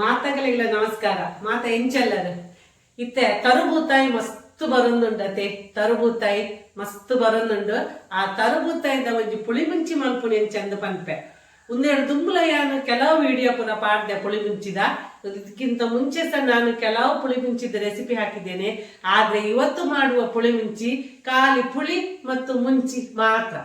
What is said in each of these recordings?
ಮಾತಗಳಿಲ್ಲ ನಮಸ್ಕಾರ. ಮಾತ ಎಂಚಲ್ಲರು ಇತ್ತೆ ತರುಬೂತಾಯಿ ಮಸ್ತ್ ಬರೊಂದುಂಡತೆ ತರುಬೂತಾಯಿ ಮಸ್ತ್ ಬರೊಂದುಂಡು. ಆ ತರುಬೂತಾಯಿದ ಒಂಜಿ ಪುಳಿ ಮುಂಚಿ ಮಲ್ಪುನಿ ಚಂದ ಪನ್ಪೆ. ಒಂದೆರಡು ದುಂಬುಲಯ್ಯನು ಕೆಲವು ವಿಡಿಯೋ ಪುನ ಪಾಡ್ದೆ ಪುಳಿ ಮುಂಚಿದ ಇದಕ್ಕಿಂತ ಮುಂಚೆ ಸಹ ನಾನು ಕೆಲವು ಪುಳಿ ಮುಂಚಿದ ರೆಸಿಪಿ ಹಾಕಿದ್ದೇನೆ. ಆದ್ರೆ ಇವತ್ತು ಮಾಡುವ ಪುಳಿ ಮುಂಚಿ ಖಾಲಿ ಪುಳಿ ಮತ್ತು ಮುಂಚಿ ಮಾತ್ರ.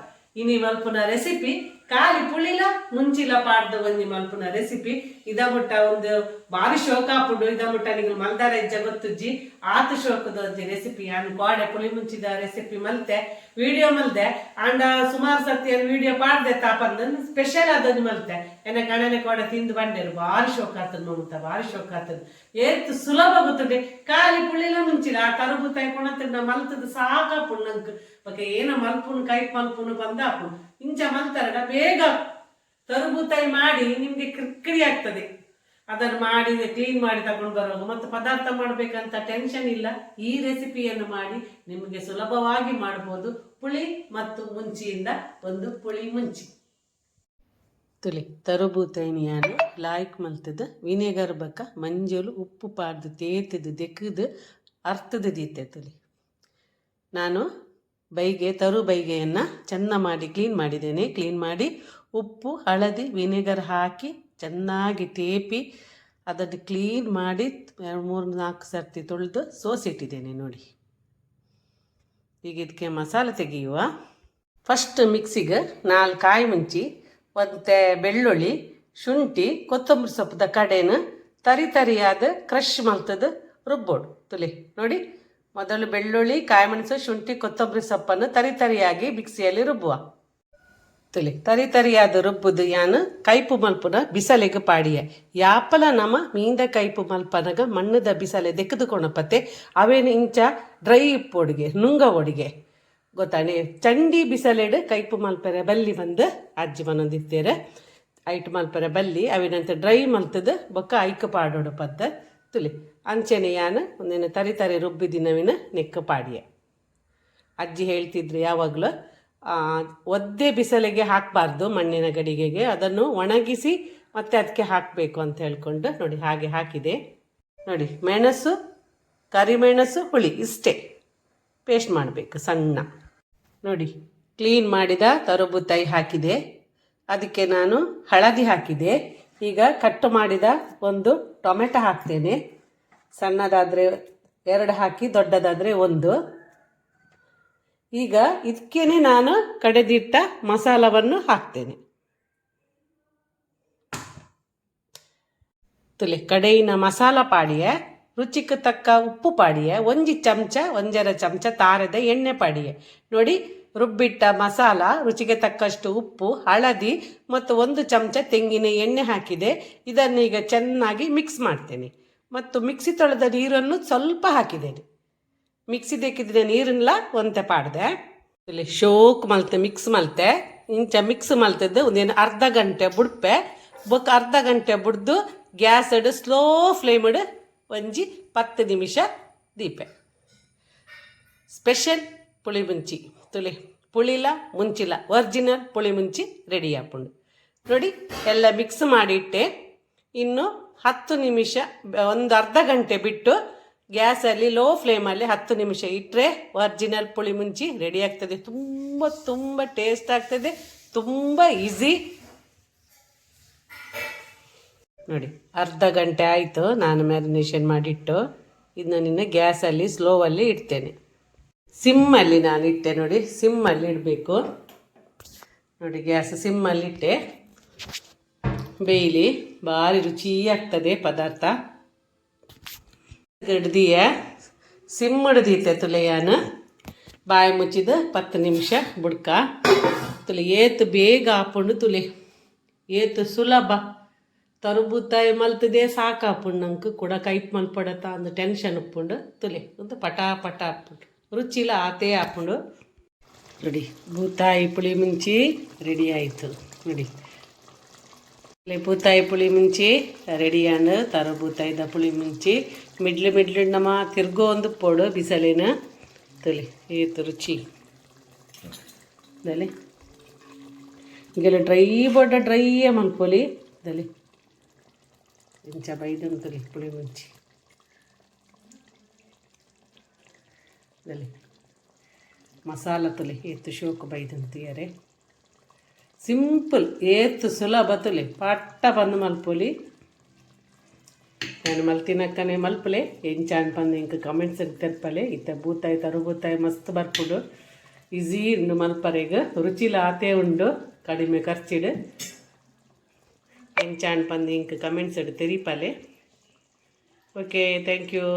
ಇನಿ ಮಲ್ಪುನ ರೆಸಿಪಿ ಖಾಲಿ ಪುಳಿಲ, ಮುಂಚಿಲ ಪಾಡ್ದ ಒಂಜಿ ಮಲ್ಪುನ ರೆಸಿಪಿ ಇದ ಮುಟ್ಟ ಒಂದು ಬಾರಿ ಶೋಕಾಪುಡು ಇದ ಮುಟ್ಟ ನಿಂಗೆ ಮಲ್ದಾರ ಹೆಜ್ಜೆ ಗೊತ್ತುಜ್ಜಿ. ಆತ ಶೋಕದ ಒಂಜಿ ರೆಸಿಪಿ ನಾನು ಗೋಡೆ ಪುಳಿ ಮುಂಚಿದ ರೆಸಿಪಿ ಮಲ್ತೆ ವಿಡಿಯೋ ಮಲ್ದೆ. ಅಂಡ ಸುಮಾರು ಸತಿ ವಿಡಿಯೋ ಪಾಡ್ದೆ ತಾಪಂದ ಸ್ಪೆಷಲ್ ಅದೊಂದು ಮಲ್ತೆ. ಎನ್ನ ಕಣನೆ ಕೋಡೆ ತಿಂದು ಬಂಡೆರು ಬಾರಿ ಶೋಕ ಆತದ ಬಾರಿ ಶೋಕ ಏತ್ ಸುಲಭ ಗೊತ್ತದೆ ಕಾಲಿ ಪುಳಿಲ ಮುಂಚಿಲ, ಆ ತರಬುತ್ತಾಯಿ ಕೊಣತಿನ ಮಲ್ತದ ಪುಣ್ಣಂಕ್. ಬಗ್ಗೆ ಏನ ಮಲ್ಪುನ್ ಕೈ ಮಲ್ಪುನ್ ಬಂದಾಪು ಇಂಚ ಮಲ್ತಾರಡ ಬೇಗ ತರಬೂತಾಯಿ ಮಾಡಿ ನಿಮಗೆ ಕ್ರಿಕ್ರಿ ಆಗ್ತದೆ. ಅದನ್ನು ಮಾಡಿ ಕ್ಲೀನ್ ಮಾಡಿ ತಗೊಂಡು ಬರುವಾಗ ಮತ್ತು ಪದಾರ್ಥ ಮಾಡಬೇಕಂತ ಟೆನ್ಷನ್ ಇಲ್ಲ. ಈ ರೆಸಿಪಿಯನ್ನು ಮಾಡಿ ನಿಮಗೆ ಸುಲಭವಾಗಿ ಮಾಡ್ಬೋದು. ಪುಳಿ ಮತ್ತು ಮುಂಚಿಯಿಂದ ಒಂದು ಪುಳಿ ಮುಂಚಿ. ತುಲಿ ತರಬೂತೈನಿಯಾನು ಲಾಯ್ಕ್ ಮಲ್ತದ ವಿನೆಗರ್ ಬಕ್ಕ ಮಂಜಲು, ಉಪ್ಪು ಪಾಡ್ದು ತೇತದು ದೆಕ್ಕದು ಅರ್ಥದ ದೀತೆ ತುಲಿ. ನಾನು ಬೈಗೆ, ತರು ಬೈಗೆಯನ್ನು ಚೆಂದ ಮಾಡಿ ಕ್ಲೀನ್ ಮಾಡಿದ್ದೇನೆ. ಕ್ಲೀನ್ ಮಾಡಿ ಉಪ್ಪು, ಹಳದಿ ವಿನೆಗರ್ ಹಾಕಿ ಚೆನ್ನಾಗಿ ತೇಪಿ ಅದನ್ನು ಕ್ಲೀನ್ ಮಾಡಿ ಎರಡು, ಮೂರು, ನಾಲ್ಕು ಸರ್ತಿ ತೊಳೆದು ಸೋಸಿಟ್ಟಿದ್ದೇನೆ ನೋಡಿ. ಈಗ ಇದಕ್ಕೆ ಮಸಾಲೆ ತೆಗೆಯುವ. ಫಸ್ಟ್ ಮಿಕ್ಸಿಗೆ ನಾಲ್ಕು ಕಾಯಿ ಮುಂಚಿ ಮತ್ತು ಬೆಳ್ಳುಳ್ಳಿ, ಶುಂಠಿ, ಕೊತ್ತಂಬರಿ ಸೊಪ್ಪದ ಕಡೆನ ತರಿ ತರಿಯಾದ ಕ್ರಷ್ ಮಲ್ತದ ರುಬ್ಬೋಡು ತುಲಿ ನೋಡಿ. ಮೊದಲು ಬೆಳ್ಳುಳ್ಳಿ, ಕಾಯಿಮೆಣಸು, ಶುಂಠಿ, ಕೊತ್ತಂಬರಿ ಸೊಪ್ಪನ್ನು ತರಿ ತರಿಯಾಗಿ ಮಿಕ್ಸಿಯಲ್ಲಿ ರುಬ್ಬುವ. ತುಲಿ, ತರಿ ತರಿಯಾದ ರುಬ್ಬುದು ಯಾನು? ಕೈಪು ಮಲ್ಪುನ ಬಿಸಲೆಗೆ ಪಾಡಿಯ. ಯಾಪಲ ನಮ ಮೀಂದ ಕೈಪು ಮಲ್ಪನಗ ಮಣ್ಣದ ಬಿಸಲೆ ದೆಕ್ಕದು ಪತ್ತೆ. ಅವೇನು ಇಂಚ ಡ್ರೈ ಒಡಿಗೆ ನುಂಗ ಒಡಿಗೆ. ಗೊತ್ತಾಣೆ ಚಂಡಿ ಬಿಸಲೆಡು ಕೈಪು ಮಲ್ಪರೆ ಬಲ್ಲಿ ಬಂದು ಅಜ್ಜಿ ಮನೊಂದಿತ್ತೇರೆ. ಐಟ್ ಮಲ್ಪರೆ ಬಲ್ಲಿ, ಅವಿನಂತ ಡ್ರೈ ಮಲ್ತದ, ಬೊಕ್ಕ ಐಕ ಪಾಡೋಡು ಪತ್ತ ತುಲಿ. ಅಂಚೆನೆ ಯಾನ ಒಂದಿನ ತರಿ ತರಿ ರುಬ್ಬಿದಿನವಿನ ನೆಕ್ಕ ಪಾಡಿಯ. ಅಜ್ಜಿ ಹೇಳ್ತಿದ್ರು ಯಾವಾಗಲೂ ಒದ್ದೆ ಬಿಸಿಲಿಗೆ ಹಾಕಬಾರ್ದು ಮಣ್ಣಿನ ಗಡಿಗೆಗೆ, ಅದನ್ನು ಒಣಗಿಸಿ ಮತ್ತೆ ಅದಕ್ಕೆ ಹಾಕಬೇಕು ಅಂತ ಹೇಳ್ಕೊಂಡು ನೋಡಿ ಹಾಗೆ ಹಾಕಿದೆ. ನೋಡಿ, ಮೆಣಸು, ಕರಿಮೆಣಸು, ಹುಳಿ ಇಷ್ಟೇ. ಪೇಸ್ಟ್ ಮಾಡಬೇಕು ಸಣ್ಣ. ನೋಡಿ, ಕ್ಲೀನ್ ಮಾಡಿದ ತರಬುತ್ತಾಯಿ ಹಾಕಿದೆ. ಅದಕ್ಕೆ ನಾನು ಹಳದಿ ಹಾಕಿದೆ. ಈಗ ಕಟ್ ಮಾಡಿದ ಒಂದು ಟೊಮೆಟೊ ಹಾಕ್ತೇನೆ. ಸಣ್ಣದಾದರೆ ಎರಡು ಹಾಕಿ, ದೊಡ್ಡದಾದರೆ ಒಂದು. ಈಗ ಇದಕ್ಕೇನೆ ನಾನು ಕಡೆದಿಟ್ಟ ಮಸಾಲವನ್ನು ಹಾಕ್ತೇನೆ. ತುಲೆ, ಕಡೆಯಿನ ಮಸಾಲ ಪಾಡಿಯ, ರುಚಿಗೆ ತಕ್ಕ ಉಪ್ಪು ಪಾಡಿಯ, ಒಂಜಿ ಚಮಚ, ಒಂಜರ ಚಮಚ, ತಾರದ ಎಣ್ಣೆ ಪಾಡಿಯ. ನೋಡಿ ರುಬ್ಬಿಟ್ಟ ಮಸಾಲ, ರುಚಿಗೆ ತಕ್ಕಷ್ಟು ಉಪ್ಪು, ಹಳದಿ ಮತ್ತು ಒಂದು ಚಮಚ ತೆಂಗಿನ ಎಣ್ಣೆ ಹಾಕಿದೆ. ಇದನ್ನೀಗ ಚೆನ್ನಾಗಿ ಮಿಕ್ಸ್ ಮಾಡ್ತೇನೆ. ಮತ್ತು ಮಿಕ್ಸಿ ತೊಳೆದ ನೀರನ್ನು ಸ್ವಲ್ಪ ಹಾಕಿದ್ದೇನೆ. ಮಿಕ್ಸಿ ಬೇಕಿದ್ರೆ ನೀರನ್ನೆಲ್ಲ ಒಂತೆ ಪಾಡ್ದೆ. ಇಲ್ಲಿ ಶೋಕ್ ಮಲ್ತೆ ಮಿಕ್ಸ್ ಮಲ್ತೆ. ಇಂಚ ಮಿಕ್ಸ್ ಮಲ್ತದ್ದು ಒಂದೇನು ಅರ್ಧ ಗಂಟೆ ಬುಡ್ಪೆ. ಬೊಕ್ಕ ಅರ್ಧ ಗಂಟೆ ಬುಡ್ದು ಗ್ಯಾಸ್ ಇಡು ಸ್ಲೋ ಫ್ಲೇಮ್ ಇಡು ಒಂಜಿ ಪತ್ತು ನಿಮಿಷ ದೀಪೆ. ಸ್ಪೆಷಲ್ ಪುಳಿ ತುಳಿ ಪುಳಿಲ, ಮುಂಚಿಲ. ಒರಿಜಿನಲ್ ಪುಳಿ ಮುಂಚಿ ರೆಡಿ ಹಾಕೊಂಡು ನೋಡಿ, ಎಲ್ಲ ಮಿಕ್ಸ್ ಮಾಡಿಟ್ಟೆ. ಇನ್ನು ಹತ್ತು ನಿಮಿಷ, ಒಂದು ಅರ್ಧ ಗಂಟೆ ಬಿಟ್ಟು ಗ್ಯಾಸಲ್ಲಿ ಲೋ ಫ್ಲೇಮಲ್ಲಿ ಹತ್ತು ನಿಮಿಷ ಇಟ್ಟರೆ ಒರಿಜಿನಲ್ ಪುಳಿ ಮುಂಚಿ ರೆಡಿ ಆಗ್ತದೆ. ತುಂಬ ತುಂಬ ಟೇಸ್ಟ್ ಆಗ್ತದೆ. ತುಂಬ ಈಸಿ ನೋಡಿ, ಅರ್ಧ ಗಂಟೆ ಆಯಿತು. ನಾನು ಮ್ಯಾರಿನೇಷನ್ ಮಾಡಿಟ್ಟು ಇದನ್ನ ನಿನ್ನೆ ಗ್ಯಾಸಲ್ಲಿ ಸ್ಲೋವಲ್ಲಿ ಇಡ್ತೇನೆ. ಸಿಮ್ಮಲ್ಲಿ ನಾನು ಇಟ್ಟೆ ನೋಡಿ, ಸಿಮ್ಮಲ್ಲಿ ಇಡಬೇಕು. ನೋಡಿ ಗ್ಯಾಸ್ ಸಿಮ್ಮಲ್ಲಿ ಇಟ್ಟೆ ಬೇಯಲಿ, ಭಾರಿ ರುಚಿ ಆಗ್ತದೆ ಪದಾರ್ಥ. ಗಡ್ದಿಯ ಸಿಮ್ ಹಿಡ್ದೀತೆ ತುಲೆಯಾನ. ಬಾಯಿ ಮುಚ್ಚಿದ ಪತ್ತು ನಿಮಿಷ ಬುಡ್ಕ. ತುಲೆ ಏತು ಬೇಗ ಹಾಪುಂಡು ತುಲೆ. ಏತು ಸುಲಭ. ತರುಬೂತಾಯಿ ಮಲ್ತದೆ ಸಾಕಾಪುಂಡು ನಂಗೆ ಕೂಡ ಕೈಪ್ ಮಲ್ಪಡತ್ತ ಅಂದು ಟೆನ್ಷನ್ ಉಪ್ಪುಂಡು ತುಲೆ. ಒಂದು ಪಟಾ ಪಟ ಹಾಪುಂಡು ರುಚಿಲ ಆತೇ ಹಾಪುಂಡು ನೋಡಿ ಬೂತಾಯಿ ಪುಳಿ ಮುಂಚಿ ರೆಡಿ ಆಯಿತು. ನೋಡಿ. ಇಲ್ಲಿ ಬೂತಾಯಿ ಪುಳಿ ಮುಂಚಿ ರೆಡಿ ರೆಡಿಯಾಂಡು ತರ ಬೂತಾಯಿದ ಪುಳಿ ಮುಂಚಿ ಮಿಡ್ಲ್ ಮಿಡ್ಲ್ ನಮ್ಮ ತಿರ್ಗೋ ಒಂದು ಪೋಡು ಬಿಸಲಿನ. ತಲಿ, ಏತು ರುಚಿ. ದಲಿ ಈಗೆಲ್ಲ ಡ್ರೈ ಬೊಡ್ಡ ಡ್ರೈಯೇ ಮಲ್ಪೊಲಿ ದಲಿ ಇಂಚ ಬೈದಂತಲಿ ಪುಳಿ ಮುಂಚಿ. ಇದಲ್ಲಿ ಮಸಾಲ ತುಲಿ ಏತು ಶೋಕು ಬೈದಂತಿಯರೆ ಸಿಂಪಲ್ ಏತು ಸುಲಭ ತುಲಿ, ಪಟ್ಟ ಬಂದು ಮಲ್ಪೊಲಿ. ನಾನು ಮಲ್ತಿನಕ್ಕನೆ ಮಲ್ಪಲೆ ಎಂಚಾನ್ ಬಂದು ಇಂಕ ಕಮೆಂಟ್ಸ್ ತೆರ್ಪಲೆ, ಇತ್ತ ಬೂತಾಯಿ, ತರು ಬೂತಾಯಿ, ಮಸ್ತ್ ಬರ್ಪುಡು. ಈಸಿ ಉಂಡು ಮಲ್ಪರೆಗ್ ರುಚಿಲ ಆತೆ ಉಂಡು, ಕಡಿಮೆ ಖರ್ಚಿಡು. ಎಂಚಾನ್ ಬಂದು ಇಂಕ ಕಮೆಂಟ್ಸ್ ತೆರಿಪಲೆ. Okay thank you